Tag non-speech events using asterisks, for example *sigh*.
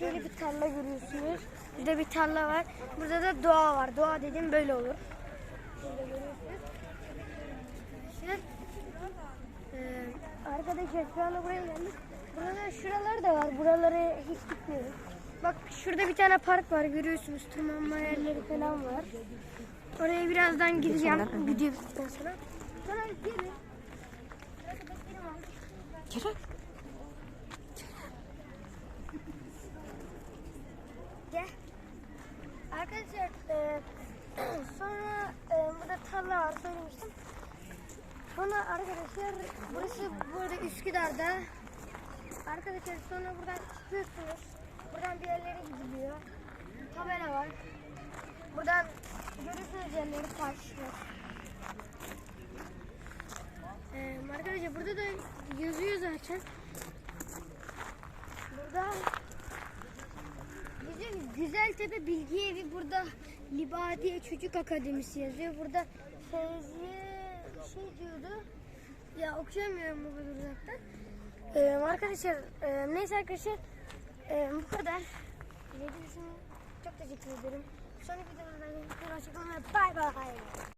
bir tarla görüyorsunuz. Burada bir tarla var. Burada da doğa var. Doğa dedim böyle olur. Burada görüyorsunuz. Arkadaşlar, eee, arkadaşlar şu anda buraya geldik. Burada şuralar da var. Buraları hiç gitmiyoruz. Bak şurada bir tane park var görüyorsunuz. Tırmanma yerleri falan var. Oraya birazdan gideceğim. Video bittikten sonra. Sonra gelin. Kerem. Arkadaşlar e, *clears throat* sonra e, burada tarla var söylemiştim. Sonra arkadaşlar burası burada Üsküdar'da. Arkadaşlar sonra buradan çıkıyorsunuz. Buradan bir yerlere gidiliyor. Tabela var. Buradan görürsünüz yerleri taşlar. Ee, arkadaşlar burada da yazıyor zaten. Burada Bizim Güzeltepe Bilgi Evi burada Libadiye Çocuk Akademisi yazıyor. Burada Feyziye şey diyordu. Ya okuyamıyorum bu kadar uzaktan. Ee, arkadaşlar e, neyse arkadaşlar e, bu kadar. İzlediğiniz çok teşekkür ederim. Sonraki videolarda görüşmek üzere. Bay bay.